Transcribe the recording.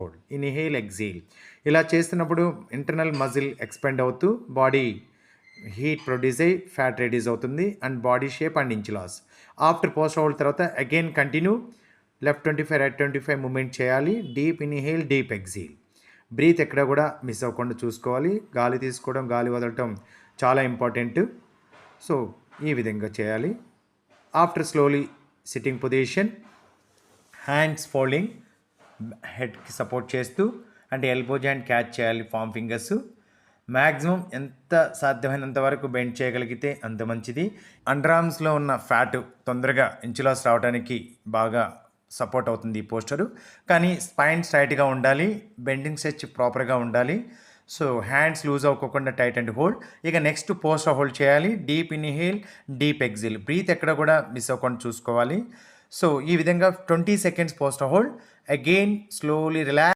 Hold inhale exhale ఇలా చేస్తున్నప్పుడు internal muscle expand అవుతూ బాడీ హీట్ ప్రొడ్యూస్ అయ్యి ఫ్యాట్ రెడ్యూస్ అవుతుంది and body shape and inch loss after post hold తర్వాత again continue left twenty five right twenty five movement చేయాలి. Deep inhale deep exhale breath ఎక్కడ కూడా miss అవ్వకుండా చూసుకోవాలి. గాలి తీసుకోవడం గాలి వదలటం చాలా ఇంపార్టెంట్ సో ఈ విధంగా చేయాలి. After slowly sitting position hands folding హెడ్కి support చేస్తూ అంటే ఎల్బో జాయింట్ క్యాచ్ చేయాలి ఫామ్ ఫింగర్స్. మ్యాక్సిమం ఎంత సాధ్యమైనంత వరకు బెండ్ చేయగలిగితే అంత మంచిది. అండర్ ఆర్మ్స్లో ఉన్న ఫ్యాట్ తొందరగా ఇంచులాస్ రావడానికి బాగా సపోర్ట్ అవుతుంది ఈ పోస్టరు. కానీ స్పైన్ స్ట్రైట్గా ఉండాలి బెండింగ్ స్ట్రెచ్ ప్రాపర్గా ఉండాలి. సో హ్యాండ్స్ లూజ్ అవ్వకుండా టైట్ అండ్ హోల్డ్. ఇక నెక్స్ట్ పోస్టర్ హోల్డ్ చేయాలి deep inhale deep exhale. Breath ఎక్కడ కూడా మిస్ అవ్వకుండా చూసుకోవాలి. సో ఈ విధంగా twenty seconds post hold again slowly relax